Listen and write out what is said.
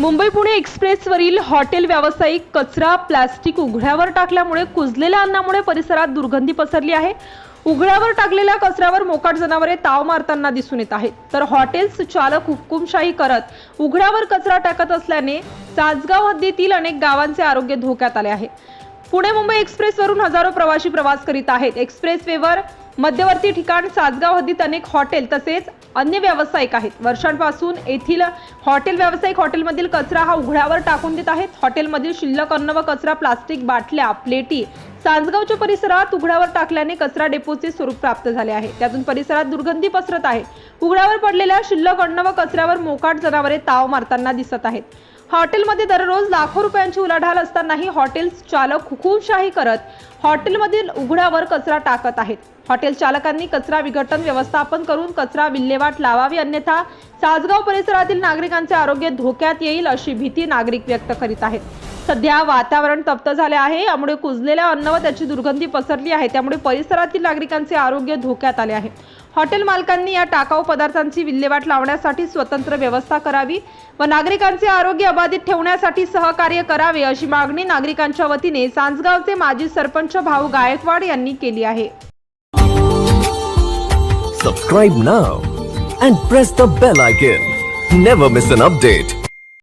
Mumbai Pune एक्सप्रेसवरील hotel व्यावसायिक कचरा plastic उघड्यावर टाकल्यामुळे कुजलेल्या अन्नामुळे परिसरात दुर्गंधी पसरली आहे. उघड्यावर टाकलेल्या कचऱ्यावर मोकाट जनावरे ताव मारताना दिसून येत आहेत. तर हॉटेल्स चालक हुकुमशाही करत उघड्यावर कचरा टाकत असल्याने चाचगाव हद्दीतील अनेक गावांचे आरोग्य धोक्यात आले आहे. पुणे मुंबई एक्सप्रेसवरून हजारो प्रवासी प्रवास करीत आहेत. एक्सप्रेस वेवर मध्यवर्ती ठिकाण सासगाव हद्दीत अनेक हॉटेल तसेच अन्य व्यावसायिक आहेत. वर्षांपासून येथील हॉटेल व्यावसायिक हॉटेलमधील कचरा हा उघड्यावर टाकून देत आहेत. हॉटेलमधील शिल्लक अन्न व कचरा प्लास्टिक बाटल्या प्लेटी सांजगावच्या परिसरात उघड्यावर टाकल्याने कचरा डेपोचे स्वरूप प्राप्त झाले आहे. त्यातून परिसरात दुर्गंधी पसरत आहे. उघड्यावर पडलेल्या शिल्लक अन्न व कचऱ्यावर मोकाट जनावरे ताव मारताना दिसत आहेत. हॉटेलमध्ये दररोज लाखो रुपयांची उलाढाल असतानाही हॉटेल्स चालक हुकुमशाही करत हॉटेलमधील उघड्यावर कचरा टाकत आहेत. हॉटेल चालकांनी कचरा विघटन व्यवस्थापन करून कचरा विल्हेवाट लावावी अन्यथा सासगाव परिसरातील नागरिकांचे आरोग्य धोक्यात येईल अशी भीती नागरिक व्यक्त करीत आहेत. सध्या वातावरण तप्त झाले आहे यामुळे कुजलेल्या अन्न व त्याची दुर्गंधी पसरली आहे त्यामुळे परिसरातील नागरिकांचे आरोग्य धोक्यात आले आहे. हॉटेल मालकांनी या टाकाऊ पदार्थांची विल्हेवाट लावण्यासाठी स्वतंत्र व्यवस्था करावी व नागरिकांचे आरोग्य अबाधित ठेवण्यासाठी सहकार्य करावे अशी मागणी नागरिकांच्या वतीने सांजगावचे माजी सरपंच भाऊ गायकवाड यांनी केली आहे. Subscribe now and press the bell icon never miss an update